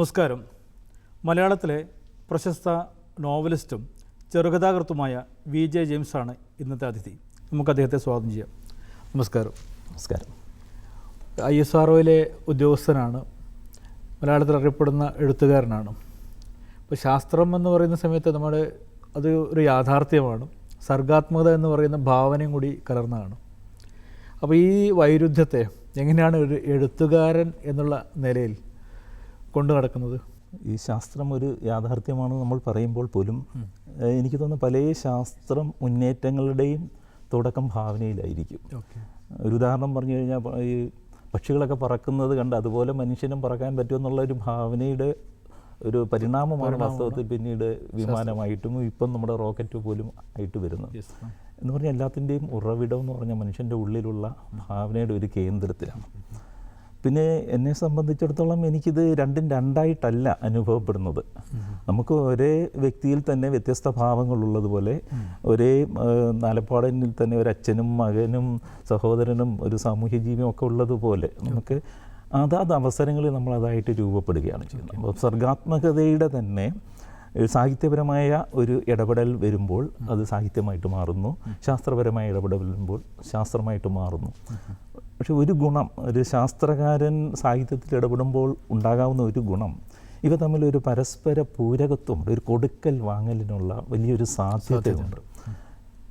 നമസ്കാരം. മലയാളത്തിലെ പ്രശസ്ത നോവലിസ്റ്റും ചെറുകഥാകൃത്തുമായ വി ജെ ജെയിംസാണ് ഇന്നത്തെ അതിഥി. നമുക്ക് അദ്ദേഹത്തെ സ്വാഗതം ചെയ്യാം. നമസ്കാരം. നമസ്കാരം. ഐ എസ് ആർ ഒയിലെ ഉദ്യോഗസ്ഥനാണ്. മലയാളത്തിൽ അറിയപ്പെടുന്ന എഴുത്തുകാരനാണ്. ഇപ്പോൾ ശാസ്ത്രം എന്ന് പറയുന്ന സമയത്ത് നമ്മൾ അത് ഒരു യാഥാർത്ഥ്യമാണ്. സർഗാത്മകത എന്ന് പറയുന്ന ഭാവനയും കൂടി കലർന്നതാണ്. അപ്പോൾ ഈ വൈരുദ്ധ്യത്തെ എങ്ങനെയാണ് ഒരു എഴുത്തുകാരൻ എന്നുള്ള നിലയിൽ കൊണ്ടു നടക്കുന്നത്? ഈ ശാസ്ത്രം ഒരു യാഥാർത്ഥ്യമാണ് നമ്മൾ പറയുമ്പോൾ പോലും എനിക്ക് തോന്നുന്നു പല ശാസ്ത്രം മുന്നേറ്റങ്ങളുടെയും തുടക്കം ഭാവനയിലായിരിക്കും. ഒരു ഉദാഹരണം പറഞ്ഞു കഴിഞ്ഞാൽ ഈ പക്ഷികളൊക്കെ പറക്കുന്നത് കണ്ട് അതുപോലെ മനുഷ്യനും പറക്കാൻ പറ്റുമെന്നുള്ള ഒരു ഭാവനയുടെ ഒരു പരിണാമമാണ് വാസ്തവത്തിൽ പിന്നീട് വിമാനമായിട്ടും ഇപ്പം നമ്മുടെ റോക്കറ്റ് പോലും ആയിട്ട് വരുന്നത്. എന്ന് പറഞ്ഞാൽ എല്ലാത്തിന്റെയും ഉറവിടം എന്ന് പറഞ്ഞാൽ മനുഷ്യന്റെ ഉള്ളിലുള്ള ഭാവനയുടെ ഒരു കേന്ദ്രത്തിലാണ്. പിന്നെ എന്നെ സംബന്ധിച്ചിടത്തോളം എനിക്കിത് രണ്ടും രണ്ടായിട്ടല്ല അനുഭവപ്പെടുന്നത്. നമുക്ക് ഒരേ വ്യക്തിയിൽ തന്നെ വ്യത്യസ്ത ഭാവങ്ങളുള്ളതുപോലെ ഒരേ നാലപ്പാടനിൽ തന്നെ ഒരു അച്ഛനും മകനും സഹോദരനും ഒരു സാമൂഹ്യ ജീവിയും ഒക്കെ ഉള്ളതുപോലെ നമുക്ക് അതാത് അവസരങ്ങളിൽ നമ്മൾ അതായിട്ട് രൂപപ്പെടുകയാണ് ചെയ്യുന്നത്. അപ്പോൾ സർഗാത്മകതയുടെ തന്നെ സാഹിത്യപരമായ ഒരു ഇടപെടൽ വരുമ്പോൾ അത് സാഹിത്യമായിട്ട് മാറുന്നു. ശാസ്ത്രപരമായ ഇടപെടൽ വരുമ്പോൾ ശാസ്ത്രമായിട്ട് മാറുന്നു. പക്ഷെ ഒരു ഗുണം ഒരു ശാസ്ത്രകാരൻ സാഹിത്യത്തിൽ ഇടപെടുമ്പോൾ ഉണ്ടാകാവുന്ന ഒരു ഗുണം ഇവ തമ്മിൽ ഒരു പരസ്പര പൂരകത്വമുണ്ട് ഒരു കൊടുക്കൽ വാങ്ങലിനുള്ള വലിയൊരു സാധ്യതയുണ്ട്.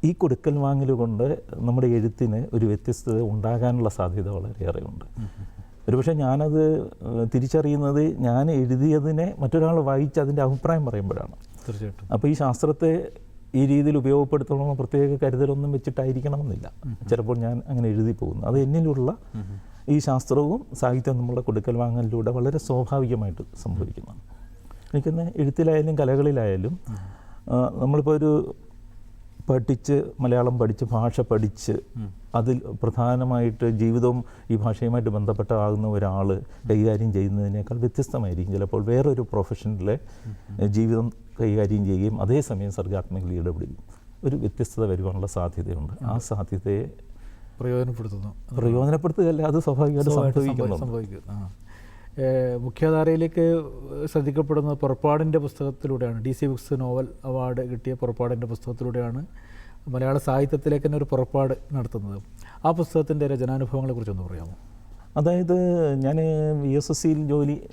ഈ കൊടുക്കൽ വാങ്ങൽ കൊണ്ട് നമ്മുടെ എഴുത്തിന് ഒരു വ്യത്യസ്തത ഉണ്ടാകാനുള്ള സാധ്യത വളരെയേറെ ഉണ്ട് ഒരുപക്ഷെ ഞാനത് തിരിച്ചറിയുന്നത് ഞാൻ എഴുതിയതിനെ മറ്റൊരാൾ വായിച്ച് അതിന്റെ അഭിപ്രായം പറയുമ്പോഴാണ്. തീർച്ചയായിട്ടും. അപ്പോൾ ഈ ശാസ്ത്രത്തെ ഈ രീതിയിൽ ഉപയോഗപ്പെടുത്തണമെന്ന് പ്രത്യേക കരുതലൊന്നും വെച്ചിട്ടായിരിക്കണമെന്നില്ല. ചിലപ്പോൾ ഞാൻ അങ്ങനെ എഴുതി പോകുന്നു. അത് എന്നിലുള്ള ഈ ശാസ്ത്രവും സാഹിത്യവും നമ്മളുടെ കൊടുക്കൽ വാങ്ങലിലൂടെ വളരെ സ്വാഭാവികമായിട്ട് സംഭവിക്കുന്നതാണ് എനിക്കൊന്ന് എഴുത്തിലായാലും കലകളിലായാലും നമ്മളിപ്പോൾ ഒരു പഠിച്ച് മലയാളം പഠിച്ച് ഭാഷ പഠിച്ച് അതിൽ പ്രധാനമായിട്ട് ജീവിതവും ഈ ഭാഷയുമായിട്ട് ബന്ധപ്പെട്ട ആകുന്ന ഒരാൾ കൈകാര്യം ചെയ്യുന്നതിനേക്കാൾ വ്യത്യസ്തമായിരിക്കും. ചിലപ്പോൾ വേറൊരു പ്രൊഫഷനിലെ ജീവിതം കൈകാര്യം ചെയ്യുകയും അതേസമയം സർഗാത്മകയിൽ ഇടപെടുകയും ഒരു വ്യത്യസ്തത വരുവാനുള്ള സാധ്യതയുണ്ട്. ആ സാധ്യതയെ പ്രയോജനപ്പെടുത്തുന്നു. പ്രയോജനപ്പെടുത്തുകയല്ല അത് സ്വാഭാവികമായിട്ട് സ്വാഭാവികമായിട്ട് മുഖ്യധാരയിലേക്ക് ശ്രദ്ധിക്കപ്പെടുന്നത് പുറപ്പാടിന്റെ പുസ്തകത്തിലൂടെയാണ് D C books novel award കിട്ടിയ പുറപ്പാടിന്റെ പുസ്തകത്തിലൂടെയാണ് മലയാള സാഹിത്യത്തിലേക്ക് തന്നെ ഒരു പുറപ്പാട് നടത്തുന്നത്. ആ പുസ്തകത്തിന്റെ രചനാനുഭവങ്ങളെ കുറിച്ചൊന്ന് പറയാമോ? അതായത് ഞാൻ വി എസ് എസ് സിയിൽ ജോലി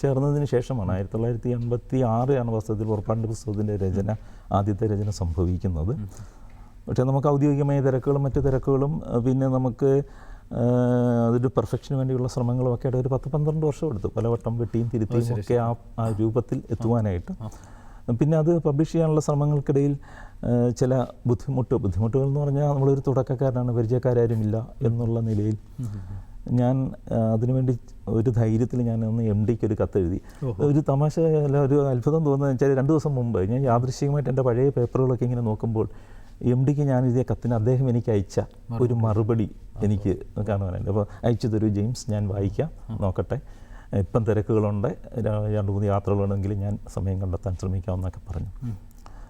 ചേർന്നതിന് ശേഷമാണ് ആയിരത്തി തൊള്ളായിരത്തി എൺപത്തി ആറാണ് വസ്തുത്തിൽ പുറപ്പാടിന്റെ പുസ്തകത്തിന്റെ രചന ആദ്യത്തെ രചന സംഭവിക്കുന്നത്. പക്ഷേ നമുക്ക് ഔദ്യോഗികമായ തിരക്കുകളും മറ്റു തിരക്കുകളും പിന്നെ നമുക്ക് അതൊരു പെർഫെക്ഷന് വേണ്ടിയുള്ള ശ്രമങ്ങളും ഒക്കെ ആയിട്ട് ഒരു പത്ത് പന്ത്രണ്ട് വർഷം എടുത്തു. പലവട്ടം വെട്ടിയും തിരുത്തിയും ഒക്കെ ആ ആ രൂപത്തിൽ എത്തുവാനായിട്ട്. പിന്നെ അത് പബ്ലിഷ് ചെയ്യാനുള്ള ശ്രമങ്ങൾക്കിടയിൽ ചില ബുദ്ധിമുട്ട് ബുദ്ധിമുട്ടുകൾ എന്ന് പറഞ്ഞാൽ നമ്മളൊരു തുടക്കക്കാരനാണ് പരിചയക്കാരും എന്നുള്ള നിലയിൽ ഞാൻ അതിനുവേണ്ടി ഒരു ധൈര്യത്തിൽ ഞാൻ ഒന്ന് എം ഡിക്ക് ഒരു കത്തെഴുതി. ഒരു തമാശ അല്ല ഒരു അത്ഭുതം തോന്നുന്നത് വെച്ചാൽ രണ്ട് ദിവസം മുമ്പ് ഞാൻ യാദൃശ്ചികമായിട്ട് എന്റെ പഴയ പേപ്പറുകളൊക്കെ ഇങ്ങനെ നോക്കുമ്പോൾ എം ഡിക്ക് ഞാൻ എഴുതിയ കത്തിന് അദ്ദേഹം എനിക്ക് അയച്ച ഒരു മറുപടി. എനിക്ക് കാണുവാനുണ്ട്. അപ്പോൾ അയച്ചു തരൂ ജെയിംസ് ഞാൻ വായിക്കാം. നോക്കട്ടെ. ഇപ്പം തിരക്കുകളുണ്ട്. രണ്ട് മൂന്ന് യാത്രകളുണ്ടെങ്കിൽ ഞാൻ സമയം കണ്ടെത്താൻ ശ്രമിക്കാമെന്നൊക്കെ പറഞ്ഞു.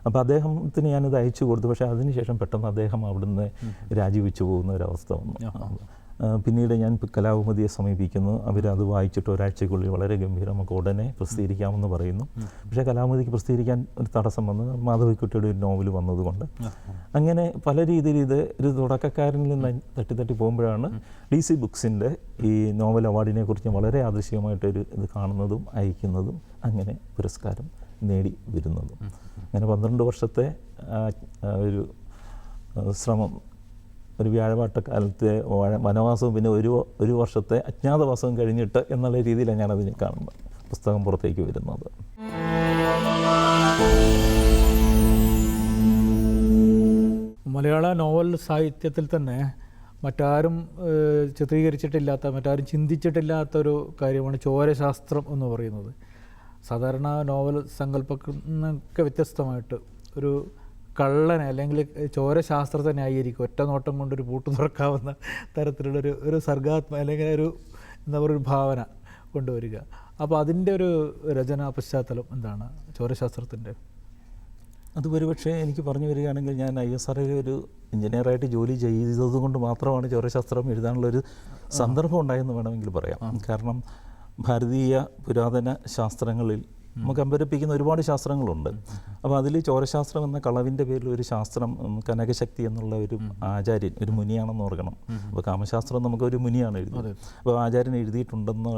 അപ്പോൾ അദ്ദേഹത്തിന് ഞാനിത് അയച്ചു കൊടുത്തു. പക്ഷേ അതിനുശേഷം പെട്ടെന്ന് അദ്ദേഹം അവിടുന്ന് രാജിവെച്ചു പോകുന്ന ഒരവസ്ഥ വന്നു. പിന്നീട് ഞാൻ ഇപ്പം കലാകുമതിയെ സമീപിക്കുന്നു. അവരത് വായിച്ചിട്ട് ഒരാഴ്ചയ്ക്കുള്ളിൽ വളരെ ഗംഭീരം നമുക്ക് ഉടനെ പ്രസിദ്ധീകരിക്കാമെന്ന് പറയുന്നു. പക്ഷേ കലാകുമതിക്ക് പ്രസിദ്ധീകരിക്കാൻ ഒരു തടസ്സം വന്ന് മാധവിക്കുട്ടിയുടെ ഒരു നോവൽ വന്നതുകൊണ്ട് അങ്ങനെ പല രീതിയിൽ ഇത് ഒരു തുടക്കക്കാരനിൽ നിന്ന് തട്ടി തട്ടി പോകുമ്പോഴാണ് ഡി സി ബുക്സിന്റെ ഈ നോവൽ അവാർഡിനെ കുറിച്ച് വളരെ ആദൃശ്യമായിട്ടൊരു ഇത് കാണുന്നതും അയക്കുന്നതും അങ്ങനെ പുരസ്കാരം നേടി വരുന്നതും. അങ്ങനെ പന്ത്രണ്ട് വർഷത്തെ ഒരു ശ്രമം ഒരു വ്യാഴവാട്ടക്കാലത്തെ കാലത്തെ വനവാസവും പിന്നെ ഒരു ഒരു വർഷത്തെ അജ്ഞാതവാസവും കഴിഞ്ഞിട്ട് എന്നുള്ള രീതിയിലാണ് ഞാനതിനെ കാണുന്നത്. പുസ്തകം പുറത്തേക്ക് വരുന്നത്. മലയാള നോവൽ സാഹിത്യത്തിൽ തന്നെ മറ്റാരും ചിത്രീകരിച്ചിട്ടില്ലാത്ത മറ്റാരും ചിന്തിച്ചിട്ടില്ലാത്ത ഒരു കാര്യമാണ് ചോരശാസ്ത്രം എന്ന് പറയുന്നത്. സാധാരണ നോവൽ സങ്കല്പത്തിനൊക്കെ വ്യത്യസ്തമായിട്ട് ഒരു കള്ളനെ അല്ലെങ്കിൽ ചോരശാസ്ത്രത്തെ ന്യായീകരിക്കും ഒറ്റ നോട്ടം കൊണ്ടൊരു പൂട്ട് തുറക്കാവുന്ന തരത്തിലുള്ളൊരു ഒരു സർഗാത്മ അല്ലെങ്കിൽ ഒരു എന്താ പറയുക ഒരു ഭാവന കൊണ്ടുവരിക. അപ്പോൾ അതിന്റെ ഒരു രചനാ പശ്ചാത്തലം എന്താണ് ചോരശാസ്ത്രത്തിന്റെ? അത് ഒരുപക്ഷെ എനിക്ക് പറഞ്ഞു വരികയാണെങ്കിൽ ഞാൻ ഐ എസ് ആർ ഒരു എഞ്ചിനീയറായിട്ട് ജോലി ചെയ്തത് കൊണ്ട് മാത്രമാണ് ചോരശാസ്ത്രം എഴുതാനുള്ളൊരു സന്ദർഭം ഉണ്ടായെന്ന് വേണമെങ്കിൽ പറയാം. കാരണം ഭാരതീയ പുരാതന ശാസ്ത്രങ്ങളിൽ നമുക്ക് അമ്പരപ്പിക്കുന്ന ഒരുപാട് ശാസ്ത്രങ്ങളുണ്ട്. അപ്പോൾ അതിൽ ചോരശാസ്ത്രം എന്ന കളവിന്റെ പേരിൽ ഒരു ശാസ്ത്രം കനകശക്തി എന്നുള്ള ഒരു ആചാര്യൻ ഒരു മുനിയാണെന്ന് ഓർക്കണം. അപ്പോൾ കാമശാസ്ത്രം നമുക്ക് ഒരു മുനിയാണ് എഴുതുന്നത് അപ്പോൾ ആചാര്യൻ എഴുതിയിട്ടുണ്ടെന്ന്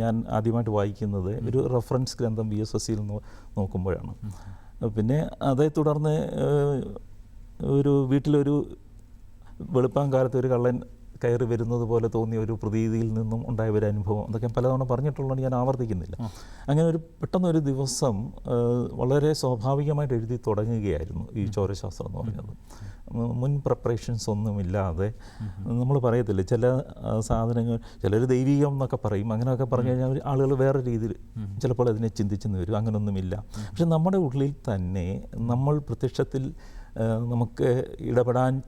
ഞാൻ ആദ്യമായിട്ട് വായിക്കുന്നത് ഒരു റെഫറൻസ് ഗ്രന്ഥം ബി എസ് എസ് സിയിൽ നോക്കുമ്പോഴാണ്. പിന്നെ അതേ തുടർന്ന് ഒരു വീട്ടിലൊരു വെളുപ്പാൻ കാലത്ത് ഒരു കള്ളൻ കയറി വരുന്നത് പോലെ തോന്നിയ ഒരു പ്രതീതിയിൽ നിന്നും ഉണ്ടായ ഒരു അനുഭവം. അതൊക്കെ പലതവണ പറഞ്ഞിട്ടുള്ളത് ഞാൻ ആവർത്തിക്കുന്നില്ല. അങ്ങനെ ഒരു പെട്ടെന്ന് ഒരു ദിവസം വളരെ സ്വാഭാവികമായിട്ട് എഴുതി തുടങ്ങുകയായിരുന്നു ഈ ചോരശാസ്ത്രം എന്ന് പറഞ്ഞത് മുൻ പ്രിപ്പറേഷൻസ് ഒന്നുമില്ലാതെ നമ്മൾ പറയത്തില്ല ചില സാധനങ്ങൾ ചിലർ ദൈവികം എന്നൊക്കെ പറയും. അങ്ങനെയൊക്കെ പറഞ്ഞു കഴിഞ്ഞാൽ ആളുകൾ വേറെ രീതിയിൽ ചിലപ്പോൾ അതിനെ ചിന്തിച്ചെന്ന് വരും. അങ്ങനെയൊന്നുമില്ല പക്ഷെ നമ്മുടെ ഉള്ളിൽ തന്നെ നമ്മൾ പ്രത്യക്ഷത്തിൽ നമുക്ക് ഇടപെടാൻ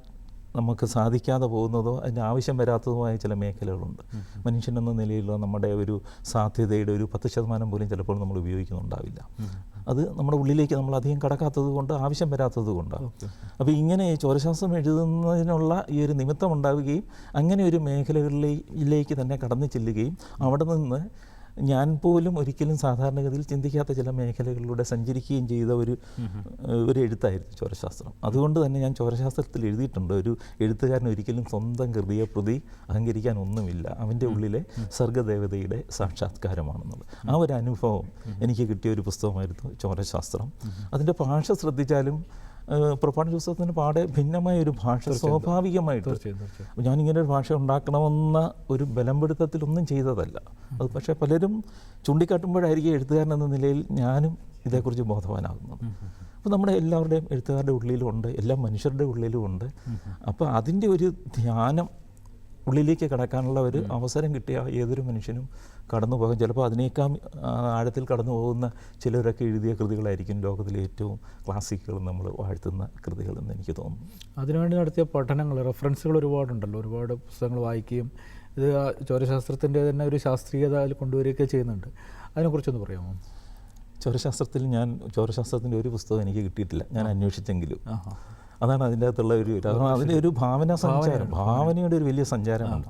നമുക്ക് സാധിക്കാതെ പോകുന്നതോ അതിന്റെ ആവശ്യം വരാത്തതുമായ ചില മേഖലകളുണ്ട്. മനുഷ്യൻ എന്ന നിലയിലുള്ള നമ്മുടെ ഒരു സാധ്യതയുടെ ഒരു പത്ത് ശതമാനം പോലും ചിലപ്പോൾ നമ്മൾ ഉപയോഗിക്കുന്നുണ്ടാവില്ല. അത് നമ്മുടെ ഉള്ളിലേക്ക് നമ്മൾ അധികം കടക്കാത്തത് കൊണ്ട് ആവശ്യം വരാത്തത് കൊണ്ടാണ്. അപ്പോൾ ഇങ്ങനെ ചോരശാസ്ത്രം എഴുതുന്നതിനുള്ള ഈ ഒരു നിമിത്തം ഉണ്ടാവുകയും അങ്ങനെ ഒരു മേഖലകളിലേക്ക് തന്നെ കടന്നു ചെല്ലുകയും അവിടെ നിന്ന് ഞാൻ പോലും ഒരിക്കലും സാധാരണഗതിയിൽ ചിന്തിക്കാത്ത ചില മേഖലകളിലൂടെ സഞ്ചരിക്കുകയും ചെയ്ത ഒരു ഒരു എഴുത്തായിരുന്നു ചോരശാസ്ത്രം. അതുകൊണ്ട് തന്നെ ഞാൻ ചോരശാസ്ത്രത്തിൽ എഴുതിയിട്ടുണ്ട്. ഒരു എഴുത്തുകാരൻ ഒരിക്കലും സ്വന്തം കൃതിയെ പ്രതി അഹങ്കരിക്കാൻ ഒന്നുമില്ല. അവന്റെ ഉള്ളിലെ സർഗദേവതയുടെ സാക്ഷാത്കാരമാണെന്നുള്ളത്. ആ ഒരു അനുഭവം എനിക്ക് കിട്ടിയ ഒരു പുസ്തകമായിരുന്നു ചോരശാസ്ത്രം. അതിന്റെ ഭാഷ ശ്രദ്ധിച്ചാലും പുറപ്പാട് പുസ്തകത്തിന് പാടെ ഭിന്നമായ ഒരു ഭാഷ സ്വാഭാവികമായിട്ട്. ഞാനിങ്ങനെ ഒരു ഭാഷ ഉണ്ടാക്കണമെന്ന ഒരു ബലംപിടുത്തത്തിലൊന്നും ചെയ്തതല്ല. അത് പക്ഷേ പലരും ചൂണ്ടിക്കാട്ടുമ്പോഴായിരിക്കും എഴുത്തുകാരൻ എന്ന നിലയിൽ ഞാനും ഇതേക്കുറിച്ച് ബോധവാനാകുന്നത്. അപ്പോൾ നമ്മുടെ എല്ലാവരുടെയും എഴുത്തുകാരുടെ ഉള്ളിലും ഉണ്ട് എല്ലാ മനുഷ്യരുടെ ഉള്ളിലും ഉണ്ട് അപ്പോൾ അതിന്റെ ഒരു ധ്യാനം ഉള്ളിലേക്ക് കടക്കാനുള്ള ഒരു അവസരം കിട്ടിയ ഏതൊരു മനുഷ്യനും കടന്നു പോകാൻ ചിലപ്പോൾ അതിനേക്കാൾ ആഴത്തിൽ കടന്നു പോകുന്ന ചിലരൊക്കെ എഴുതിയ കൃതികളായിരിക്കും ലോകത്തിലെ ഏറ്റവും ക്ലാസിക്കുകൾ നമ്മൾ വാഴ്ത്തുന്ന കൃതികളെന്ന് എനിക്ക് തോന്നുന്നു. അതിനുവേണ്ടി നടത്തിയ പഠനങ്ങൾ റെഫറൻസുകൾ ഒരുപാടുണ്ടല്ലോ. ഒരുപാട് പുസ്തകങ്ങൾ വായിക്കുകയും ഇത് ചോരശാസ്ത്രത്തിന്റെ തന്നെ ഒരു ശാസ്ത്രീയത അതിൽ കൊണ്ടുവരികയൊക്കെ ചെയ്യുന്നുണ്ട്. അതിനെക്കുറിച്ചൊന്ന് പറയാമോ? ചോരശാസ്ത്രത്തിൽ ഞാൻ ചോരശാസ്ത്രത്തിന്റെ ഒരു പുസ്തകം എനിക്ക് കിട്ടിയിട്ടില്ല. ഞാൻ അന്വേഷിച്ചെങ്കിലും. അതാണ് അതിന്റെ അകത്തുള്ള ഒരു അതാണ് അതിന്റെ ഒരു ഭാവന സഞ്ചാരം. ഭാവനയുടെ ഒരു വലിയ സഞ്ചാരമാണ്.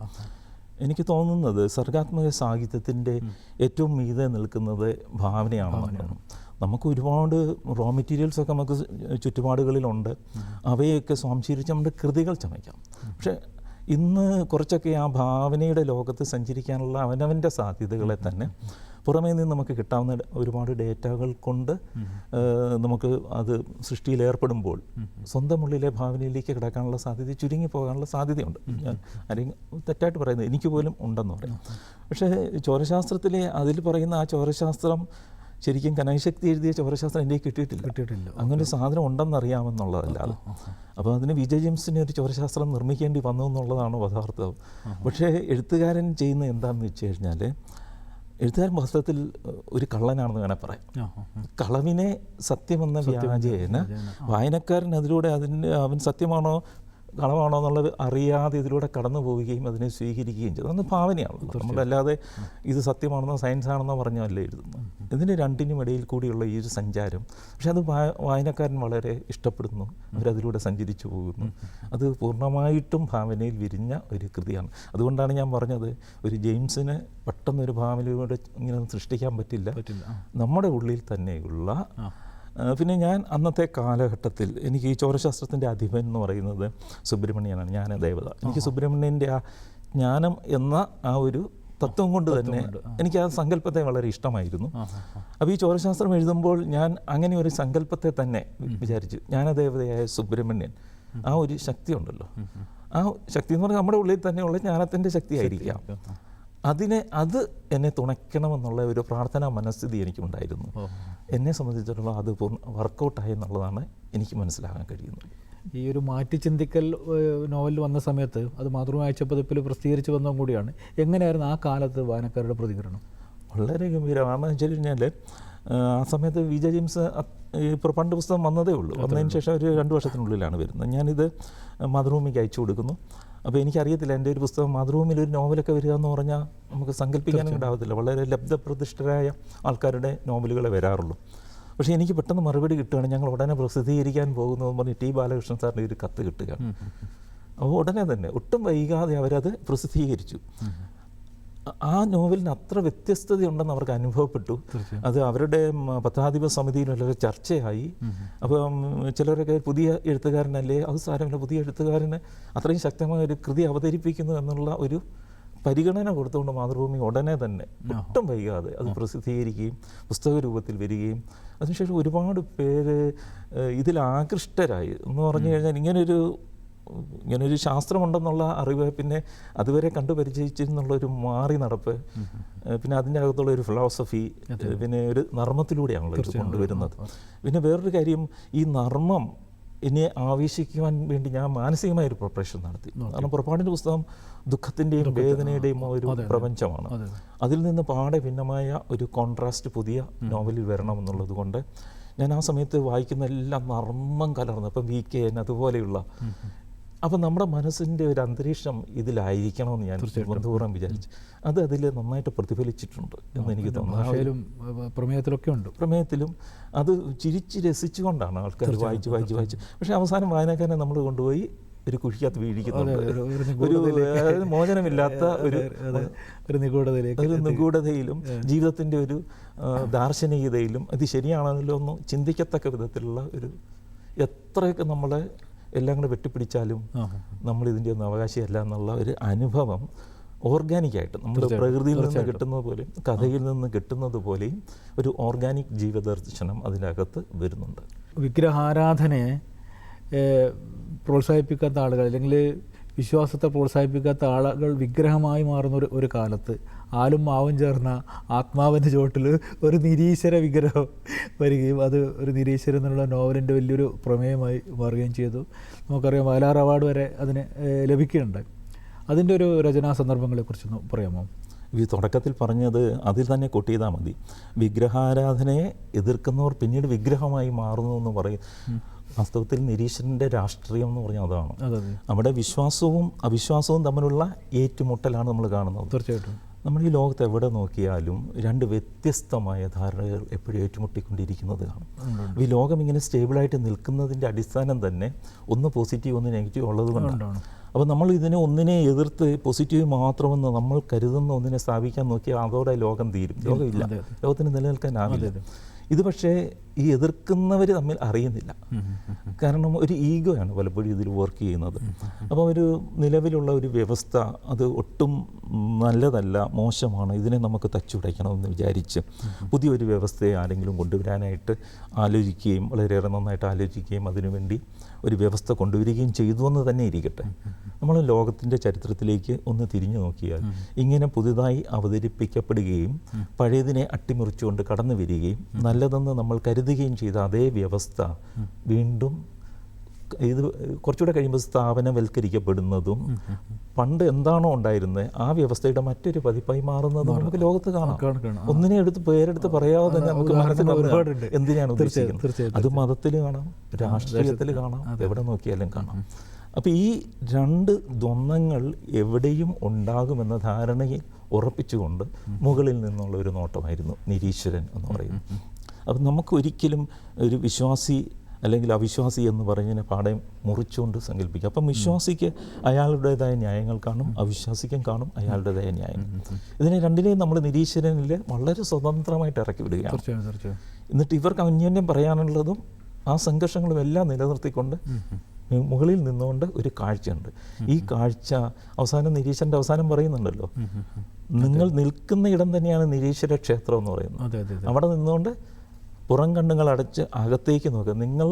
എനിക്ക് തോന്നുന്നത് സർഗാത്മക സാഹിത്യത്തിന്റെ ഏറ്റവും മീതെ നിൽക്കുന്നത് ഭാവനയാണെന്നാണ്. നമുക്ക് ഒരുപാട് റോ മെറ്റീരിയൽസ് ഒക്കെ നമുക്ക് ചുറ്റുപാടുകളിലുണ്ട്. അവയൊക്കെ സ്വാംശീകരിച്ച് നമ്മുടെ കൃതികൾ ചമയ്ക്കാം. പക്ഷേ ഇന്ന് കുറച്ചൊക്കെ ആ ഭാവനയുടെ ലോകത്ത് സഞ്ചരിക്കാനുള്ള അവനവന്റെ സാധ്യതകളെ തന്നെ പുറമേ നിന്ന് നമുക്ക് കിട്ടാവുന്ന ഒരുപാട് ഡേറ്റകൾ കൊണ്ട് നമുക്ക് അത് സൃഷ്ടിയിൽ ഏർപ്പെടുമ്പോൾ സ്വന്തം ഉള്ളിലെ ഭാവനയിലേക്ക് കിടക്കാനുള്ള സാധ്യത ചുരുങ്ങി പോകാനുള്ള സാധ്യതയുണ്ട്. ഞാൻ ആരെങ്കിലും തെറ്റായിട്ട് പറയുന്നത് എനിക്ക് പോലും ഉണ്ടെന്ന് പറയാം. പക്ഷേ ചോരശാസ്ത്രത്തിലെ അതിൽ പറയുന്ന ആ ചോരശാസ്ത്രം ശരിക്കും കനകശക്തി എഴുതിയ ചോരശാസ്ത്രം എന്റെ കിട്ടിയിട്ടില്ല. കിട്ടിയിട്ടില്ല. അങ്ങനെ ഒരു സാധനം ഉണ്ടെന്നറിയാമെന്നുള്ളതല്ലാതെ അപ്പോൾ അതിന് വിജയ് ജെയിംസിന് ഒരു ചോരശാസ്ത്രം നിർമ്മിക്കേണ്ടി വന്നു എന്നുള്ളതാണ് യഥാർത്ഥം. പക്ഷേ എഴുത്തുകാരൻ ചെയ്യുന്ന എന്താണെന്ന് വെച്ച് കഴിഞ്ഞാൽ എഴുത്തുകാരൻ വാസ്തവത്തിൽ ഒരു കള്ളനാണെന്ന് വേണേൽ പറയാം. കളവിനെ സത്യമെന്ന വ്യാജേന വായനക്കാരൻ അതിലൂടെ അതിന് അവൻ സത്യമാണോ കളവാണോ എന്നുള്ളത് അറിയാതെ ഇതിലൂടെ കടന്നു പോവുകയും അതിനെ സ്വീകരിക്കുകയും ചെയ്തു. അതൊന്ന് ഭാവനയാണല്ലോ. നമ്മളല്ലാതെ ഇത് സത്യമാണെന്നോ സയൻസ് ആണെന്നോ പറഞ്ഞല്ലേ എഴുതുന്നു ഇതിന് രണ്ടിനും ഇടയിൽ കൂടിയുള്ള ഈ ഒരു സഞ്ചാരം പക്ഷെ അത് വായ- വായനക്കാരൻ വളരെ ഇഷ്ടപ്പെടുന്നു. അവരതിലൂടെ സഞ്ചരിച്ചു പോകുന്നു. അത് പൂർണമായിട്ടും ഭാവനയിൽ വിരിഞ്ഞ ഒരു കൃതിയാണ്. അതുകൊണ്ടാണ് ഞാൻ പറഞ്ഞത് ഒരു ജെയിംസിന് പെട്ടെന്നൊരു ഭാവനയിലൂടെ ഇങ്ങനെ സൃഷ്ടിക്കാൻ പറ്റില്ല. നമ്മുടെ ഉള്ളിൽ തന്നെയുള്ള പിന്നെ ഞാൻ അന്നത്തെ കാലഘട്ടത്തിൽ എനിക്ക് ഈ ചോരശാസ്ത്രത്തിന്റെ അധിപൻ എന്ന് പറയുന്നത് സുബ്രഹ്മണ്യനാണ് ഞാൻ ദേവത. എനിക്ക് സുബ്രഹ്മണ്യന്റെ ആ ജ്ഞാനം എന്ന ആ ഒരു തത്വം കൊണ്ട് തന്നെ എനിക്ക് ആ സങ്കല്പത്തെ വളരെ ഇഷ്ടമായിരുന്നു. അപ്പോൾ ഈ ചോരശാസ്ത്രം എഴുതുമ്പോൾ ഞാൻ അങ്ങനെ ഒരു സങ്കല്പത്തെ തന്നെ വിചാരിച്ചു. ജ്ഞാനദേവതയായ സുബ്രഹ്മണ്യൻ. ആ ഒരു ശക്തി ഉണ്ടല്ലോ. ആ ശക്തി എന്ന് പറഞ്ഞാൽ നമ്മുടെ ഉള്ളിൽ തന്നെയുള്ള ജ്ഞാനത്തിന്റെ ശക്തിയായിരിക്കാം. അതിനെ അത് എന്നെ തുണയ്ക്കണമെന്നുള്ള ഒരു പ്രാർത്ഥനാ മനസ്ഥിതി എനിക്കുണ്ടായിരുന്നു. എന്നെ സംബന്ധിച്ചിടത്തോളം അത് പൂർണ വർക്കൗട്ടായി എന്നുള്ളതാണ് എനിക്ക് മനസ്സിലാകാൻ കഴിയുന്നത്. ഈ ഒരു മാറ്റി ചിന്തിക്കൽ നോവലിൽ വന്ന സമയത്ത് അത് മാതൃഭൂമി ആഴ്ചപ്പതിപ്പിൽ പ്രസിദ്ധീകരിച്ച് വന്നതും കൂടിയാണ്. എങ്ങനെയായിരുന്നു ആ കാലത്ത് വായനക്കാരുടെ പ്രതികരണം? വളരെ ഗംഭീരമാണ്. എന്ന് വെച്ച് കഴിഞ്ഞാൽ ആ സമയത്ത് വി ജെ ജെയിംസ് പ്രപണ്ട് പുസ്തകം വന്നതേ ഉള്ളൂ. വന്നതിന് ശേഷം ഒരു രണ്ട് വർഷത്തിനുള്ളിലാണ് വരുന്നത്. ഞാനിത് മാതൃഭൂമിക്ക് അയച്ചു കൊടുക്കുന്നു. അപ്പോൾ എനിക്കറിയത്തില്ല എന്റെ ഒരു പുസ്തകം മാതൃഭൂമിയിൽ ഒരു നോവലൊക്കെ വരിക എന്ന് പറഞ്ഞാൽ നമുക്ക് സങ്കല്പിക്കാനും ഉണ്ടാവത്തില്ല. വളരെ ലബ്ധപ്രതിഷ്ഠരായ ആൾക്കാരുടെ നോവലുകളെ വരാറുള്ളൂ. പക്ഷേ എനിക്ക് പെട്ടെന്ന് മറുപടി കിട്ടുകയാണ് ഞങ്ങൾ ഉടനെ പ്രസിദ്ധീകരിക്കാൻ പോകുന്നു എന്ന് പറഞ്ഞ് ടി ബാലകൃഷ്ണൻ സാറിന്റെ ഒരു കത്ത് കിട്ടുകയാണ്. അപ്പോൾ ഉടനെ തന്നെ ഒട്ടും വൈകാതെ അവരത് പ്രസിദ്ധീകരിച്ചു. ആ നോവലിന് അത്ര വ്യത്യസ്തതയുണ്ടെന്ന് അവർക്ക് അനുഭവപ്പെട്ടു. അത് അവരുടെ പത്രാധിപ സമിതിയിൽ വളരെ ചർച്ചയായി. അപ്പം ചിലരൊക്കെ പുതിയ എഴുത്തുകാരനല്ലേ അത് സാരമില്ല പുതിയ എഴുത്തുകാരന് അത്രയും ശക്തമായ ഒരു കൃതി അവതരിപ്പിക്കുന്നു എന്നുള്ള ഒരു പരിഗണന കൊടുത്തുകൊണ്ട് മാതൃഭൂമി ഉടനെ തന്നെ ഒട്ടും വൈകാതെ അത് പ്രസിദ്ധീകരിക്കുകയും പുസ്തക രൂപത്തിൽ വരികയും അതിനുശേഷം ഒരുപാട് പേര് ഇതിൽ ആകൃഷ്ടരായി. എന്ന് പറഞ്ഞു കഴിഞ്ഞാൽ ഇങ്ങനൊരു ഇങ്ങനൊരു ശാസ്ത്രമുണ്ടെന്നുള്ള അറിവ് പിന്നെ അതുവരെ കണ്ടു പരിചയിച്ചിരുന്നുള്ള ഒരു മാറി നടപ്പ് പിന്നെ അതിന്റെ അകത്തുള്ള ഒരു ഫിലോസഫി പിന്നെ ഒരു നർമ്മത്തിലൂടെയാണല്ലോ ഇത് കൊണ്ടുവരുന്നത്. പിന്നെ വേറൊരു കാര്യം ഈ നർമ്മം എന്നെ ആവേശിക്കുവാൻ വേണ്ടി ഞാൻ മാനസികമായ ഒരു പ്രിപ്പറേഷൻ നടത്തി കാരണം പുറപ്പാടിന്റെ പുസ്തകം ദുഃഖത്തിന്റെയും വേദനയുടെയും ഒരു പ്രപഞ്ചമാണ്. അതിൽ നിന്ന് പാടെ ഭിന്നമായ ഒരു കോൺട്രാസ്റ്റ് പുതിയ നോവലിൽ വരണമെന്നുള്ളത് കൊണ്ട് ഞാൻ ആ സമയത്ത് വായിക്കുന്ന എല്ലാം നർമ്മം കലർന്നു അപ്പം വി കെ എൻ അതുപോലെയുള്ള അപ്പം നമ്മുടെ മനസ്സിന്റെ ഒരു അന്തരീക്ഷം ഇതിലായിരിക്കണമെന്ന് ഞാൻ ബന്ധുപൂർവം വിചാരിച്ചു. അത് അതിൽ നന്നായിട്ട് പ്രതിഫലിച്ചിട്ടുണ്ട് എന്ന് എനിക്ക് തോന്നുന്നു. പ്രമേയത്തിലൊക്കെ ഉണ്ട്. പ്രമേയത്തിലും അത് ചിരിച്ച് രസിച്ചുകൊണ്ടാണ് ആൾക്കാർ വായിച്ച് വായിച്ച് വായിച്ച്. പക്ഷേ അവസാനം വായനക്കാരനെ നമ്മൾ കൊണ്ടുപോയി ഒരു കുഴിക്കകത്ത് വീഴിക്കുന്നുണ്ട്. ഒരു- മോചനമില്ലാത്ത ഒരു ഒരു നിഗൂഢതയിലേക്ക് ഒരു നിഗൂഢതയിലും ജീവിതത്തിന്റെ ഒരു ദാർശനികതയിലും ഇത് ശരിയാണല്ലോ എന്ന് ചിന്തിക്കത്തക്ക വിധത്തിലുള്ള ഒരു എത്രയൊക്കെ നമ്മളെ എല്ലാം കൂടെ വെട്ടിപ്പിടിച്ചാലും നമ്മൾ ഇതിന്റെ ഒന്നും അവകാശിയല്ല എന്നുള്ള ഒരു അനുഭവം ഓർഗാനിക്കായിട്ട് നമ്മൾ പ്രകൃതിയിൽ നിന്ന് കിട്ടുന്നത് പോലെയും കഥയിൽ നിന്ന് കിട്ടുന്നത് പോലെയും ഒരു ഓർഗാനിക് ജീവദർശനം അതിനകത്ത് വരുന്നുണ്ട്. വിഗ്രഹാരാധനയെ പ്രോത്സാഹിപ്പിക്കാത്ത ആളുകൾ അല്ലെങ്കിൽ വിശ്വാസത്തെ പ്രോത്സാഹിപ്പിക്കാത്ത ആളുകൾ വിഗ്രഹമായി മാറുന്ന ഒരു ഒരു കാലത്ത് ആലും മാവും ചേർന്ന ആത്മാവിന്റെ ചുവട്ടിൽ ഒരു നിരീശ്വര വിഗ്രഹം വരികയും അത് ഒരു നിരീശ്വരം എന്നുള്ള നോവലിന്റെ വലിയൊരു പ്രമേയമായി മാറുകയും ചെയ്തു. നമുക്കറിയാം വയലാർ അവാർഡ് വരെ അതിന് ലഭിക്കുന്നുണ്ട്. അതിന്റെ ഒരു രചനാ സന്ദർഭങ്ങളെക്കുറിച്ചൊന്ന് പറയാമോ? ഈ തുടക്കത്തിൽ പറഞ്ഞത് അതിൽ തന്നെ കൊട്ടിയതാ മതി. വിഗ്രഹാരാധനയെ എതിർക്കുന്നവർ പിന്നീട് വിഗ്രഹമായി മാറുന്നു എന്ന് പറയും. വാസ്തവത്തിൽ നിരീശ്വരന്റെ രാഷ്ട്രീയം എന്ന് പറഞ്ഞാൽ അതാണ്. അതെ അതെ. അവിടെ വിശ്വാസവും അവിശ്വാസവും തമ്മിലുള്ള ഏറ്റുമുട്ടലാണ് നമ്മൾ കാണുന്നത്. തീർച്ചയായിട്ടും. നമ്മൾ ഈ ലോകത്ത് എവിടെ നോക്കിയാലും രണ്ട് വ്യത്യസ്തമായ ധാരണകൾ എപ്പോഴും ഏറ്റുമുട്ടിക്കൊണ്ടിരിക്കുന്നത് കാണും ഈ ലോകം ഇങ്ങനെ സ്റ്റേബിളായിട്ട് നിൽക്കുന്നതിന്റെ അടിസ്ഥാനം തന്നെ ഒന്ന് പോസിറ്റീവ് ഒന്ന് നെഗറ്റീവ് ഉള്ളത് കൊണ്ടാണ്. അപ്പോൾ നമ്മൾ ഇതിനെ ഒന്നിനെ എതിർത്ത് പോസിറ്റീവ് മാത്രമെന്ന് നമ്മൾ കരുതുന്ന ഒന്നിനെ സ്ഥാപിക്കാൻ നോക്കിയാൽ അതോടെ ലോകം തീരും. ലോകമില്ല. ലോകത്തിന് നിലനിൽക്കാനാവില്ല ഇത് പക്ഷേ ഈ എതിർക്കുന്നവർ തമ്മിൽ അറിയുന്നില്ല. കാരണം ഒരു ഈഗോയാണ് പലപ്പോഴും ഇതിൽ വർക്ക് ചെയ്യുന്നത്. അപ്പോൾ ഒരു നിലവിലുള്ള ഒരു വ്യവസ്ഥ അത് ഒട്ടും നല്ലതല്ല മോശമാണ് ഇതിനെ നമുക്ക് തച്ചുടയ്ക്കണമെന്ന് വിചാരിച്ച് പുതിയൊരു വ്യവസ്ഥയെ ആരെങ്കിലും കൊണ്ടുവരാനായിട്ട് ആലോചിക്കുകയും വളരെയേറെ നന്നായിട്ട് ആലോചിക്കുകയും അതിനുവേണ്ടി ഒരു വ്യവസ്ഥ കൊണ്ടുവരികയും ചെയ്തു എന്ന് തന്നെ ഇരിക്കട്ടെ. നമ്മൾ ലോകത്തിന്റെ ചരിത്രത്തിലേക്ക് ഒന്ന് തിരിഞ്ഞു നോക്കിയാൽ ഇങ്ങനെ പുതുതായി അവതരിപ്പിക്കപ്പെടുകയും പഴയതിനെ അട്ടിമുറിച്ചുകൊണ്ട് കടന്നു വരികയും നല്ലതെന്ന് നമ്മൾ കരുതുകയും ചെയ്ത അതേ വ്യവസ്ഥ വീണ്ടും ഇത് കുറച്ചുകൂടെ കഴിയുമ്പോൾ സ്ഥാപനവൽക്കരിക്കപ്പെടുന്നതും പണ്ട് എന്താണോ ഉണ്ടായിരുന്നത് ആ വ്യവസ്ഥയുടെ മറ്റൊരു പതിപ്പായി മാറുന്നതും നമുക്ക് ലോകത്ത് കാണാം. ഒന്നിനെ എടുത്ത് പേരെടുത്ത് പറയാതെ തന്നെ നമുക്ക്. എന്തിനാണ് ഉദ്ദേശിക്കുന്നത്? അത് മതത്തിൽ കാണാം രാഷ്ട്രീയത്തിൽ കാണാം എവിടെ നോക്കിയാലും കാണാം. അപ്പോൾ ഈ രണ്ട് ദ്വന്ദ്ങ്ങൾ എവിടെയും ഉണ്ടാകുമെന്ന ധാരണയിൽ ഉറപ്പിച്ചുകൊണ്ട് മുകളിൽ നിന്നുള്ള ഒരു നോട്ടമായിരുന്നു നിരീശ്വരൻ എന്ന് പറയുന്നത്. അപ്പം നമുക്ക് ഒരിക്കലും ഒരു വിശ്വാസി അല്ലെങ്കിൽ അവിശ്വാസി എന്ന് പറഞ്ഞതിനെ പാടെ മുറിച്ചുകൊണ്ട് സങ്കല്പിക്കുക. അപ്പം വിശ്വാസിക്ക് അയാളുടേതായ ന്യായങ്ങൾ കാണും അവിശ്വാസിക്കും കാണും അയാളുടേതായ ന്യായങ്ങൾ. ഇതിനെ രണ്ടിനെയും നമ്മൾ നിരീശ്വരനിൽ വളരെ സ്വതന്ത്രമായിട്ട് ഇറക്കി വിടുകയാണ്. എന്നിട്ട് ഇവർക്ക് അന്യോന്യം പറയാനുള്ളതും ആ സംഘർഷങ്ങളും എല്ലാം നിലനിർത്തിക്കൊണ്ട് മുകളിൽ നിന്നുകൊണ്ട് ഒരു കാഴ്ചയുണ്ട്. ഈ കാഴ്ച അവസാനം നിരീശ്വരന്റെ അവസാനം പറയുന്നുണ്ടല്ലോ. നിങ്ങൾ നിൽക്കുന്ന ഇടം തന്നെയാണ് നിരീശ്വര ക്ഷേത്രം എന്ന് പറയുന്നത്. അവിടെ നിന്നുകൊണ്ട് പുറം കണ്ണുകൾ അടച്ച് അകത്തേക്ക് നോക്കുക നിങ്ങൾ